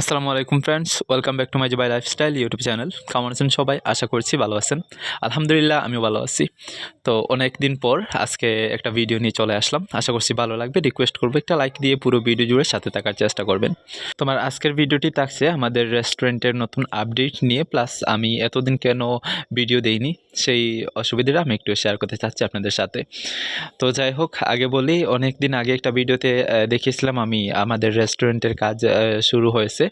আসসালামু আলাইকুম friends welcome back to my জবাই লাইফস্টাইল ইউটিউব চ্যানেল কেমন আছেন সবাই? আশা করছি ভালো আছেন। আলহামদুলিল্লাহ, আমিও ভালো আছি। তো অনেক দিন পর আজকে একটা ভিডিও নিয়ে চলে আসলাম। আশা করছি ভালো লাগবে। রিকোয়েস্ট করব একটা লাইক দিয়ে পুরো ভিডিও জুড়ে সাথে থাকার চেষ্টা করবেন। তোমার আজকের ভিডিওটি থাকছে আমাদের রেস্টুরেন্টের নতুন আপডেট নিয়ে। প্লাস আমি এতদিন কেন ভিডিও দেইনি, সেই অসুবিধাটা আমি একটু শেয়ার করতে চাচ্ছি আপনাদের সাথে। তো যাই হোক, আগে বলি, অনেক দিন আগে একটা ভিডিওতে দেখিয়েছিলাম আমি আমাদের রেস্টুরেন্টের কাজ শুরু হয়েছে।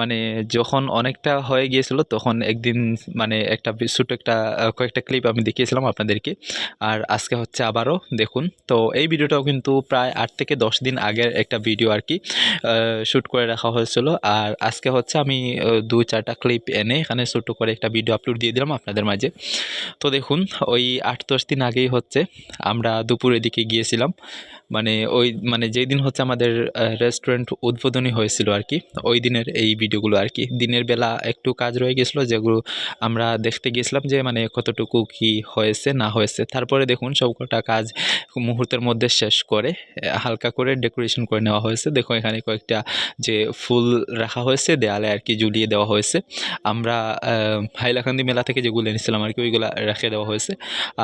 মানে যখন অনেকটা হয়ে গিয়েছিল, তখন একদিন মানে একটা ছোট একটা কয়েকটা ক্লিপ আমি দেখিয়েছিলাম আপনাদেরকে। আর আজকে হচ্ছে আবারও দেখুন। তো এই ভিডিওটাও কিন্তু প্রায় আট থেকে দশ দিন আগের একটা ভিডিও আর কি শ্যুট করে রাখা হয়েছিল। আর আজকে হচ্ছে আমি দু চারটা ক্লিপ এনে এখানে ছোট করে একটা ভিডিও আপলোড দিয়ে দিলাম আপনাদের মাঝে। তো দেখুন, ওই আট দশ দিন আগেই হচ্ছে আমরা দুপুরের দিকে গিয়েছিলাম। মানে ওই মানে যেই দিন হচ্ছে আমাদের রেস্টুরেন্ট উদ্বোধনী হয়েছিল আর কি ওই দিনের এই ভিডিওগুলো আর কি দিনের বেলা একটু কাজ রয়ে গেছিল, যেগুলো আমরা দেখতে গিয়েছিলাম যে মানে কতটুকু কি হয়েছে, না হয়েছে। তারপরে দেখুন সবকটা কাজ মুহূর্তের মধ্যে শেষ করে, হালকা করে ডেকোরেশন করে নেওয়া হয়েছে। দেখুন এখানে কয়েকটা যে ফুল রাখা হয়েছে, দেয়ালে আর কি ঝুলিয়ে দেওয়া হয়েছে। আমরা হাইলাকান্দি মেলা থেকে যেগুলো এনেছিলাম আর কি ওইগুলো রেখে দেওয়া হয়েছে।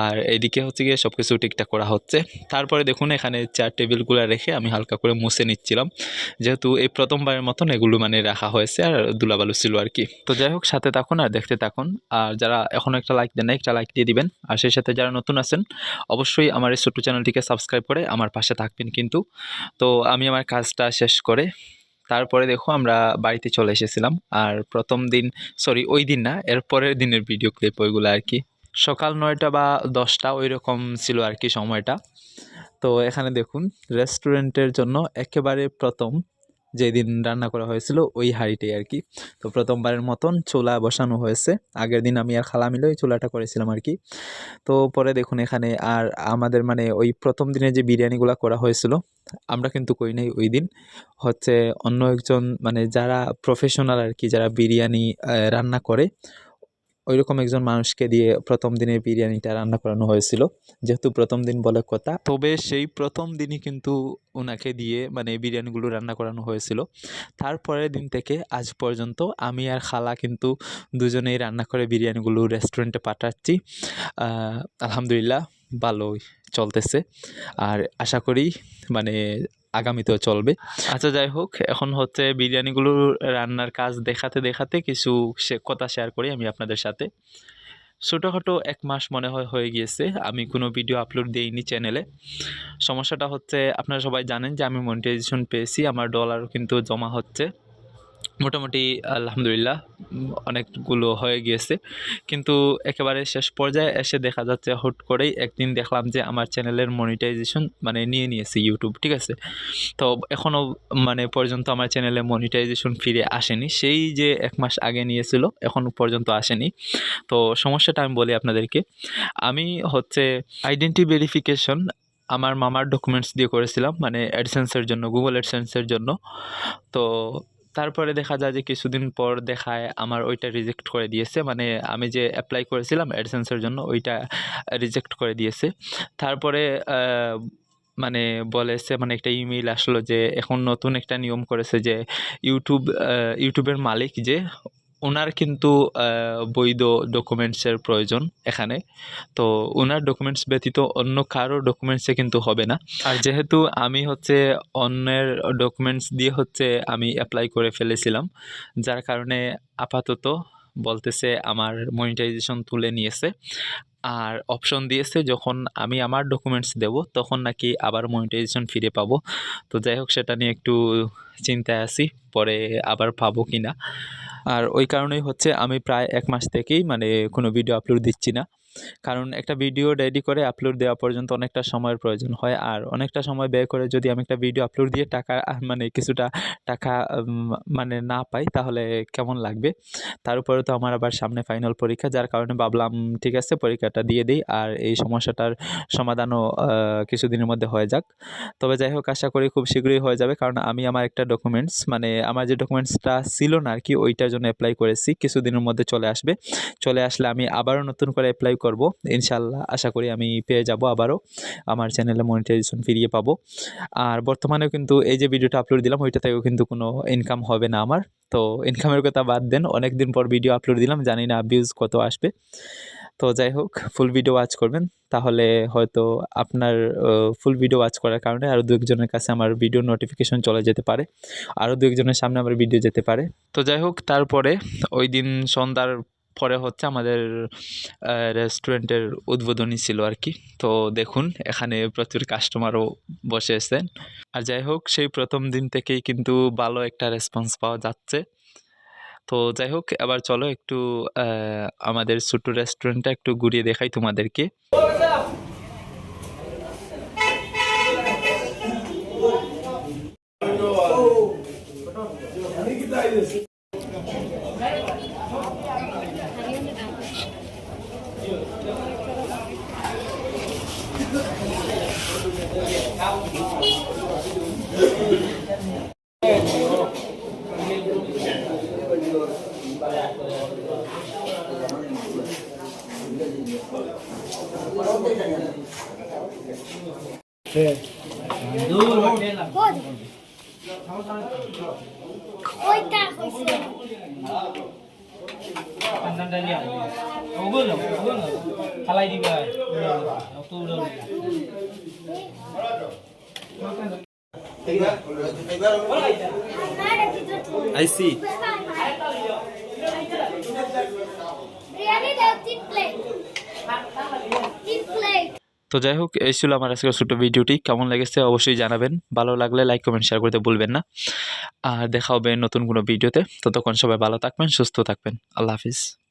আর এইদিকে হচ্ছে গিয়ে সব কিছু ঠিকঠাক করা হচ্ছে। তারপরে দেখুন এখানে চেয়ার টেবিলগুলো রেখে আমি হালকা করে মুছে নিচ্ছিলাম। যেহেতু এই প্রথমবারের মতন এগুলো মানে রাখা হয়েছে আর দুলাবালু ছিল আর কি। তো যাই হোক, সাথে থাকুন আর দেখতে থাকুন। আর যারা এখনও একটা লাইক দেন একটা লাইক দিয়ে দিবেন। আর সেই সাথে যারা নতুন আছেন, অবশ্যই আমার এই ছোট্ট চ্যানেলটিকে সাবস্ক্রাইব করে আমার পাশে থাকবেন কিন্তু। তো আমি আমার কাজটা শেষ করে তারপরে দেখো আমরা বাড়িতে চলে এসেছিলাম। আর প্রথম দিন সরি ওই দিন না, এর পরের দিনের ভিডিও ক্লিপ ওইগুলো আর কি। সকাল নয়টা বা দশটা ওই রকম ছিল আর কি সময়টা। তো এখানে দেখুন রেস্টুরেন্টের জন্য একেবারে প্রথম যেদিন রান্না করা হয়েছিল ওই হাঁড়িটাই আর কি। তো প্রথমবারের মতন চুলা বসানো হয়েছে। আগের দিন আমি আর খালা মিলে ওই চুলাটা করেছিলাম আর কি। তো পরে দেখুন এখানে আর আমাদের মানে ওই প্রথম দিনে যে বিরিয়ানিগুলো করা হয়েছিল, আমরা কিন্তু করি নাই ওই দিন। হচ্ছে অন্য একজন মানে যারা প্রফেশনাল আর কি, যারা বিরিয়ানি রান্না করে ওইরকম একজন মানুষকে দিয়ে প্রথম দিনে বিরিয়ানিটা রান্না করানো হয়েছিল। যেহেতু প্রথম দিন বলে কথা, তবে সেই প্রথম দিনই কিন্তু ওনাকে দিয়ে মানে বিরিয়ানিগুলো রান্না করানো হয়েছিল। তারপরের দিন থেকে আজ পর্যন্ত আমি আর খালা কিন্তু দুজনেই রান্না করে বিরিয়ানিগুলো রেস্টুরেন্টে পাঠাচ্ছি। আলহামদুলিল্লাহ ভালোই চলতেছে। আর আশা করি মানে আগামীতেও চলবে। আচ্ছা যাই হোক, এখন হচ্ছে বিরিয়ানিগুলো রান্নার কাজ দেখাতে দেখাতে কিছু কথা শেয়ার করি আমি আপনাদের সাথে। ছোটোখাটো এক মাস মনে হয় হয়ে গিয়েছে, আমি কোনো ভিডিও আপলোড দিইনি চ্যানেলে সমস্যাটা হচ্ছে, আপনারা সবাই জানেন যে আমি মনিটাইজেশন পেয়েছি, আমার ডলারও কিন্তু জমা হচ্ছে। মোটামুটি আলহামদুলিল্লাহ, অনেকগুলো হয়ে গিয়েছে। কিন্তু একেবারে শেষ পর্যায়ে এসে দেখা যাচ্ছে হুট করেই একদিন দেখলাম যে আমার চ্যানেলের মনিটাইজেশন মানে নিয়ে নিয়েছে ইউটিউব ঠিক আছে? তো এখনও মানে পর্যন্ত আমার চ্যানেলে মনিটাইজেশন ফিরে আসেনি। সেই যে এক মাস আগে নিয়েছিল, এখনও পর্যন্ত আসেনি। তো সমস্যাটা আমি বলি আপনাদেরকে, আমি হচ্ছে আইডেন্টি ভেরিফিকেশন আমার মামার ডকুমেন্টস দিয়ে করেছিলাম মানে অ্যাডসেন্সের জন্য গুগল অ্যাডসেন্সের জন্য। তো তারপরে দেখা যায় যে কিছুদিন পর দেখায় আমার ওইটা রিজেক্ট করে দিয়েছে। মানে আমি যে অ্যাপ্লাই করেছিলাম অ্যাডসেন্সের জন্য, ওইটা রিজেক্ট করে দিয়েছে। তারপরে মানে বলেছে মানে একটা ইমেইল আসলো যে, এখন নতুন একটা নিয়ম করেছে যে ইউটিউব ইউটিউবের মালিক যে ওনার কিন্তু বৈধ ডকুমেন্টসের প্রয়োজন এখানে। তো ওনার ডকুমেন্টস ব্যতীত অন্য কারও ডকুমেন্টসে কিন্তু হবে না। আর যেহেতু আমি হচ্ছে অন্যের ডকুমেন্টস দিয়ে হচ্ছে আমি অ্যাপ্লাই করে ফেলেছিলাম, যার কারণে আপাতত বলতেছে আমার মনিটাইজেশন তুলে নিয়েছে। আর অপশন দিয়েছে যখন আমি আমার ডকুমেন্টস দেব, তখন নাকি আবার মনিটাইজেশন ফিরে পাবো। তো যাই হোক, সেটা নিয়ে একটু চিন্তায় আছি, পরে আবার পাবো কি না আর ওই কারণেই হচ্ছে আমি প্রায় এক মাস থেকেই মানে কোনো ভিডিও আপলোড দিচ্ছি না। কারণ একটা ভিডিও রেডি করে আপলোড দেওয়া পর্যন্ত অনেকটা সময়ের প্রয়োজন হয়। আর অনেকটা সময় ব্যয় করে যদি আমি একটা ভিডিও আপলোড দিয়ে টাকা মানে কিছুটা টাকা মানে না পাই, তাহলে কেমন লাগবে? তার উপরে তো আমার আবার সামনে ফাইনাল পরীক্ষা, যার কারণে ভাবলাম, ঠিক আছে, পরীক্ষাটা দিয়ে দিই, আর এই সমস্যাটার সমাধানও কিছুদিনের মধ্যে হয়ে যাক। তবে যাই হোক, আশা করি খুব শীঘ্রই হয়ে যাবে, কারণ আমি আমার একটা ডকুমেন্টস মানে আমার যে ডকুমেন্টসটা ছিল না আর কি ওইটার জন্য অ্যাপ্লাই করেছি, কিছুদিনের মধ্যে চলে আসবে। চলে আসলে আমি আবারও নতুন করে অ্যাপ্লাই করব। ইনশাল্লাহ আশা করি আমি পেয়ে যাব আবারও। আমার চ্যানেলে মনিটাইজেশন ফিরিয়ে পাবো। আর বর্তমানেও কিন্তু এই যে ভিডিওটা আপলোড দিলাম, ওইটা থেকেও কিন্তু কোনো ইনকাম হবে না আমার। তো ইনকামের কথা বাদ দেন অনেক দিন পর ভিডিও আপলোড দিলাম, জানি না ভিউজ কত আসবে। তো যাই হোক ফুল ভিডিও ওয়াচ করবেন। তাহলে হয়তো আপনার ফুল ভিডিও ওয়াচ করার কারণে আরও দু একজনের কাছে আমার ভিডিও নোটিফিকেশন চলে যেতে পারে। আরও দু একজনের সামনে আমার ভিডিও যেতে পারে। তো যাই হোক, তারপরে ওই দিন সন্ধ্যার পরে হচ্ছে আমাদের রেস্টুরেন্টের উদ্বোধনী ছিল আর কি। তো দেখুন, এখানে প্রচুর কাস্টমারও বসে এসেছেন আর যাই হোক, সেই প্রথম দিন থেকেই কিন্তু ভালো একটা রেসপন্স পাওয়া যাচ্ছে। তো যাই হোক, এবার চলো একটু আমাদের ছোট্ট রেস্টুরেন্টটা একটু ঘুরিয়ে দেখাই তোমাদেরকে। ফালাই দিবা অত উড়াও আই সি বিরিয়ানি দাও তো যাই হোক, এই ছিল আমার আজকের ছোটো ভিডিওটি। কেমন লেগেছে অবশ্যই জানাবেন। ভালো লাগলে লাইক কমেন্ট শেয়ার করতে ভুলবেন না। আর দেখা হবে নতুন কোনো ভিডিওতে। ততক্ষণ সবাই ভালো থাকবেন, সুস্থ থাকবেন। আল্লাহ হাফিজ।